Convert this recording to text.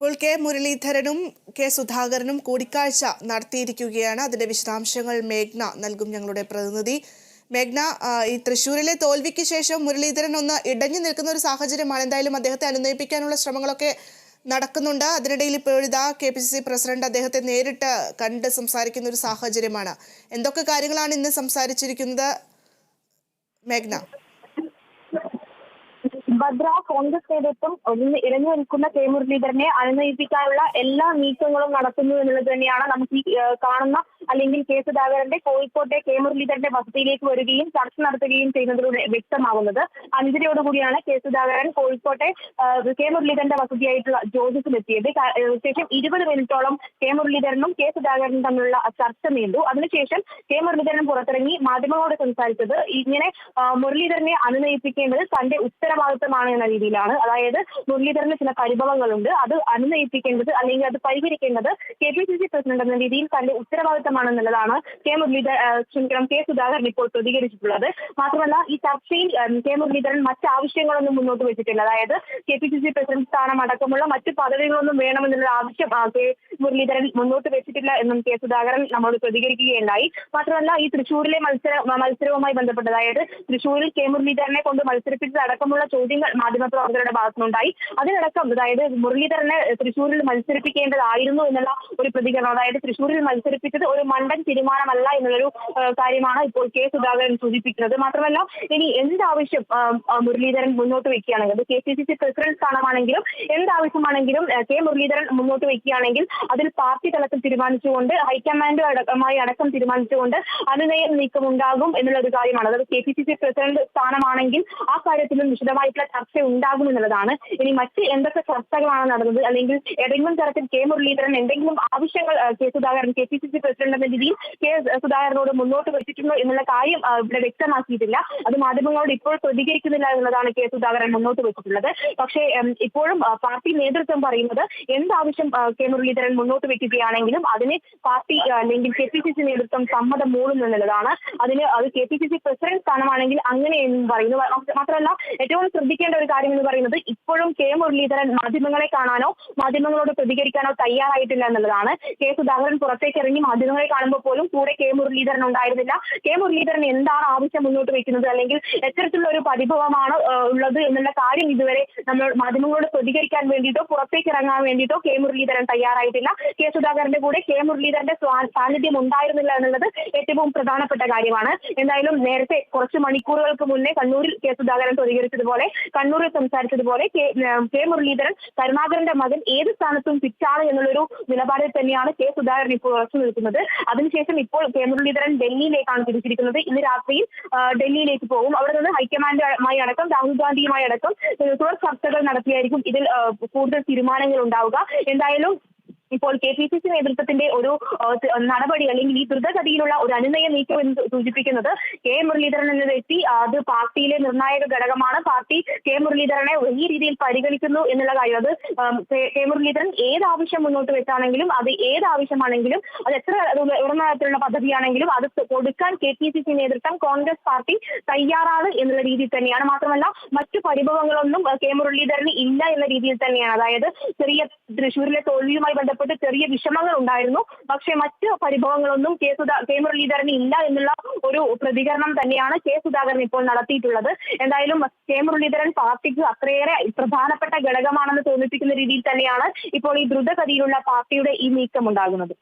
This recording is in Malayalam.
ഇപ്പോൾ കെ മുരളീധരനും കെ സുധാകരനും കൂടിക്കാഴ്ച നടത്തിയിരിക്കുകയാണ്. അതിന്റെ വിശദാംശങ്ങൾ മേഘ്ന നൽകും ഞങ്ങളുടെ പ്രതിനിധി. മേഘ്ന ഈ തൃശ്ശൂരിലെ തോൽവിക്ക് ശേഷം മുരളീധരൻ ഒന്ന് ഇടഞ്ഞു നിൽക്കുന്ന ഒരു സാഹചര്യമാണ് എന്തായാലും അദ്ദേഹത്തെ അനുനയിപ്പിക്കാനുള്ള ശ്രമങ്ങളൊക്കെ നടക്കുന്നുണ്ട്. അതിനിടയിൽ ഇപ്പോഴിതാ K P C C president അദ്ദേഹത്തെ നേരിട്ട് കണ്ട് സംസാരിക്കുന്ന ഒരു സാഹചര്യമാണ്. എന്തൊക്കെ കാര്യങ്ങളാണ് ഇന്ന് സംസാരിച്ചിരിക്കുന്നത് മേഘ്ന? ഭദ്ര കോൺഗ്രസ് നേതൃത്വം ഒന്ന് ഇറങ്ങി നിൽക്കുന്ന കെ മുരളീധരനെ അനുനയിപ്പിക്കാനുള്ള എല്ലാ നീക്കങ്ങളും നടത്തുന്നു എന്നുള്ളത് തന്നെയാണ് നമുക്ക് ഈ കാണുന്ന അല്ലെങ്കിൽ കെ സുധാകരന്റെ കോഴിക്കോട്ടെ കെ മുരളീധരന്റെ വസതിയിലേക്ക് വരികയും ചർച്ച നടത്തുകയും ചെയ്യുന്നതിലൂടെ വ്യക്തമാവുന്നത്. അഞ്ചരയോടുകൂടിയാണ് കെ സുധാകരൻ കോഴിക്കോട്ടെ കെ മുരളീധരന്റെ വസതിയായിട്ടുള്ള ജ്യോതിസിലെത്തിയത് ശേഷം ഇരുപത് മിനിറ്റോളം കെ മുരളീധരനും കെ സുധാകരനും തമ്മിലുള്ള ചർച്ച നീണ്ടു. അതിനുശേഷം കെ മുരളീധരൻ പുറത്തിറങ്ങി മാധ്യമങ്ങളോട് സംസാരിച്ചത് ഇങ്ങനെ മുരളീധരനെ അനുനയിപ്പിക്കേണ്ടത് തന്റെ ഉത്തരവാദിത്തമാണ് എന്ന രീതിയിലാണ്. അതായത് മുരളീധരന് ചില പരിഭവങ്ങളുണ്ട്. അത് അനുനയിപ്പിക്കേണ്ടത് അല്ലെങ്കിൽ അത് പരിഹരിക്കേണ്ടത് K P C C president എന്ന രീതിയിൽ തന്റെ ഉത്തരവാദിത്തമാണെന്നുള്ളതാണ് കെ മുരളീധരൻ ക്ഷമിക്കണം കെ സുധാകരൻ ഇപ്പോൾ പ്രതികരിച്ചിട്ടുള്ളത്. മാത്രമല്ല ഈ ചർച്ചയിൽ കെ മുരളീധരൻ മറ്റ് ആവശ്യങ്ങളൊന്നും മുന്നോട്ട് വെച്ചിട്ടില്ല. അതായത് K P C C president സ്ഥാനം അടക്കമുള്ള മറ്റ് പദവികളൊന്നും വേണമെന്നുള്ള ആവശ്യം കെ മുരളീധരൻ മുന്നോട്ട് വെച്ചിട്ടില്ല എന്നും കെ സുധാകരൻ നമ്മോട് പ്രതികരിക്കുകയുണ്ടായി. മാത്രമല്ല ഈ തൃശൂരിലെ മത്സര മത്സരവുമായി ബന്ധപ്പെട്ട് അതായത് തൃശൂരിൽ കെ മുരളീധരനെ കൊണ്ട് മത്സരിപ്പിച്ചത് അടക്കമുള്ള ചോദ്യങ്ങൾ മാധ്യമപ്രവർത്തകരുടെ ഭാഗത്തുനിന്നുണ്ടായി. അതിനടക്കം അതായത് മുരളീധരനെ തൃശൂരിൽ മത്സരിപ്പിക്കേണ്ടതായിരുന്നു എന്നുള്ള ഒരു പ്രതികരണം അതായത് തൃശൂരിൽ മത്സരിപ്പിച്ചത് ഒരു മണ്ടൻ തീരുമാനമല്ല എന്നുള്ളൊരു കാര്യമാണ് ഇപ്പോൾ കെ സുധാകരൻ സൂചിപ്പിക്കുന്നത്. മാത്രമല്ല ഇനി എന്താവശ്യം മുരളീധരൻ മുന്നോട്ട് വെക്കുകയാണെങ്കിൽ അത് K P C C president സ്ഥാനമാണെങ്കിലും എന്താവശ്യമാണെങ്കിലും കെ മുരളീധരൻ മുന്നോട്ട് വെക്കുകയാണെങ്കിൽ അതിൽ പാർട്ടി തലത്തിൽ തീരുമാനിച്ചുകൊണ്ട് ഹൈക്കമാൻഡ് അടക്കമായി അടക്കം തീരുമാനിച്ചുകൊണ്ട് അനുനയ നീക്കം ഉണ്ടാകും എന്നുള്ള ഒരു കാര്യമാണ്. അതായത് K P C C president സ്ഥാനമാണെങ്കിൽ ആ കാര്യത്തിലും വിശദമായിട്ടുള്ള ചർച്ച ഉണ്ടാകും എന്നുള്ളതാണ്. ഇനി മറ്റ് എന്തൊക്കെ ചർച്ചകളാണ് നടന്നത്? അല്ലെങ്കിൽ ഏതെങ്കിലും തരത്തിൽ കെ മുരളീധരൻ എന്തെങ്കിലും ആവശ്യങ്ങൾ K Sudhakaran K P C C president എന്ന രീതിയിൽ കെ സുധാകരനോട് മുന്നോട്ട് വെച്ചിട്ടുണ്ടോ എന്നുള്ള കാര്യം ഇവിടെ വ്യക്തമാക്കിയിട്ടില്ല. അത് മാധ്യമങ്ങളോട് ഇപ്പോൾ പ്രതികരിക്കുന്നില്ല എന്നുള്ളതാണ് കെ. സുധാകരൻ മുന്നോട്ട് വെച്ചിട്ടുള്ളത്. പക്ഷേ ഇപ്പോഴും പാർട്ടി നേതൃത്വം പറയുന്നത് എന്താവശ്യം കെ. മുരളീധരൻ മുന്നോട്ട് വെക്കുകയാണെങ്കിലും അതിന് പാർട്ടി അല്ലെങ്കിൽ കെ. പി. സി. സി നേതൃത്വം സമ്മതം മൂടും എന്നുള്ളതാണ്. അതിന് അത് K. P. C. C president സ്ഥാനമാണെങ്കിൽ അങ്ങനെ എന്നും പറയുന്നു മാത്രമല്ല ഏറ്റവും ശ്രദ്ധിക്കേണ്ട ഒരു കാര്യം എന്ന് പറയുന്നത് ഇപ്പോഴും കെ. മുരളീധരൻ മാധ്യമങ്ങളെ കാണാനോ മാധ്യമങ്ങളോട് പ്രതികരിക്കാനോ തയ്യാറായിട്ടില്ല എന്നുള്ളതാണ്. കെ. സുധാകരൻ പുറത്തേക്ക് ഇറങ്ങി മാധ്യമങ്ങളെ കാണുമ്പോൾ പോലും കൂടെ കെ മുരളീധരൻ ഉണ്ടായിരുന്നില്ല. കെ മുരളീധരൻ എന്താണ് ആവശ്യം മുന്നോട്ട് വെക്കുന്നത് അല്ലെങ്കിൽ എത്തരത്തിലുള്ള ഒരു പരിഭവമാണ് ഉള്ളത് എന്നുള്ള കാര്യം ഇതുവരെ നമ്മൾ മാധ്യമങ്ങളോട് പ്രതികരിക്കാൻ വേണ്ടിയിട്ടോ പുറത്തേക്ക് ഇറങ്ങാൻ വേണ്ടിയിട്ടോ കെ മുരളീധരൻ തയ്യാറായിട്ടില്ല. കെ സുധാകരന്റെ കൂടെ കെ മുരളീധരന്റെ സാന്നിധ്യം ഉണ്ടായിരുന്നില്ല എന്നുള്ളത് ഏറ്റവും പ്രധാനപ്പെട്ട കാര്യമാണ്. എന്തായാലും നേരത്തെ കുറച്ച് മണിക്കൂറുകൾക്ക് മുന്നേ കണ്ണൂരിൽ കെ സുധാകരൻ പ്രതികരിച്ചതുപോലെ കണ്ണൂരിൽ സംസാരിച്ചതുപോലെ കെ മുരളീധരൻ കരുണാകരന്റെ മകൻ ഏത് സ്ഥാനത്തും ഫിറ്റാണ് എന്നുള്ളൊരു നിലപാടിൽ തന്നെയാണ് കെ സുധാകരൻ ഇപ്പോൾ ഉറച്ചു നിൽക്കുന്നത്. അതിനുശേഷം ഇപ്പോൾ കെ മുരളീധരൻ ഡൽഹിയിലേക്കാണ് തിരിച്ചിരിക്കുന്നത്. ഇന്ന് രാത്രിയിൽ ഡൽഹിയിലേക്ക് പോകും. അവിടെ നിന്ന് ഹൈക്കമാൻഡുമായി അടക്കം രാഹുൽ ഗാന്ധിയുമായി അടക്കം തുടർ ചർച്ചകൾ നടത്തിയായിരിക്കും ഇതിൽ കൂടുതൽ തീരുമാനങ്ങൾ ഉണ്ടാവുക. എന്തായാലും ഇപ്പോൾ കെ പി സി സി നേതൃത്വത്തിന്റെ ഒരു നടപടി അല്ലെങ്കിൽ ഈ ദ്രുതഗതിയിലുള്ള ഒരു അനുനയ നീക്കം എന്ന് സൂചിപ്പിക്കുന്നത് കെ മുരളീധരൻ എന്ന വ്യക്തി അത് പാർട്ടിയിലെ നിർണായക ഘടകമാണ്. പാർട്ടി കെ മുരളീധരനെ ഈ രീതിയിൽ പരിഗണിക്കുന്നു എന്നുള്ള കാര്യം. അത് കെ- മുരളീധരൻ ഏത് ആവശ്യം മുന്നോട്ട് വെച്ചാണെങ്കിലും അത് ഏത് ആവശ്യമാണെങ്കിലും അത് എത്ര ഉയർന്ന പദ്ധതിയാണെങ്കിലും അത് കൊടുക്കാൻ കെ പി സി സി നേതൃത്വം കോൺഗ്രസ് പാർട്ടി തയ്യാറാണ് എന്നുള്ള രീതിയിൽ തന്നെയാണ്. മാത്രമല്ല മറ്റു പരിഭവങ്ങളൊന്നും കെ മുരളീധരന് ഇല്ല എന്ന രീതിയിൽ തന്നെയാണ്. അതായത് ചെറിയ തൃശ്ശൂരിലെ തോൽവിയുമായി ബന്ധപ്പെട്ട് ചെറിയ വിഷമങ്ങൾ ഉണ്ടായിരുന്നു. പക്ഷേ മറ്റ് പരിഭവങ്ങളൊന്നും കെ സുധാ കെ മുരളീധരന് ഇല്ല എന്നുള്ള ഒരു പ്രതികരണം തന്നെയാണ് കെ സുധാകരൻ ഇപ്പോൾ നടത്തിയിട്ടുള്ളത്. എന്തായാലും കെ മുരളീധരൻ പാർട്ടിക്ക് അത്രയേറെ പ്രധാനപ്പെട്ട ഘടകമാണെന്ന് തോന്നിപ്പിക്കുന്ന രീതിയിൽ തന്നെയാണ് ഇപ്പോൾ ഈ ദ്രുതഗതിയിലുള്ള പാർട്ടിയുടെ ഈ നീക്കം ഉണ്ടാകുന്നത്.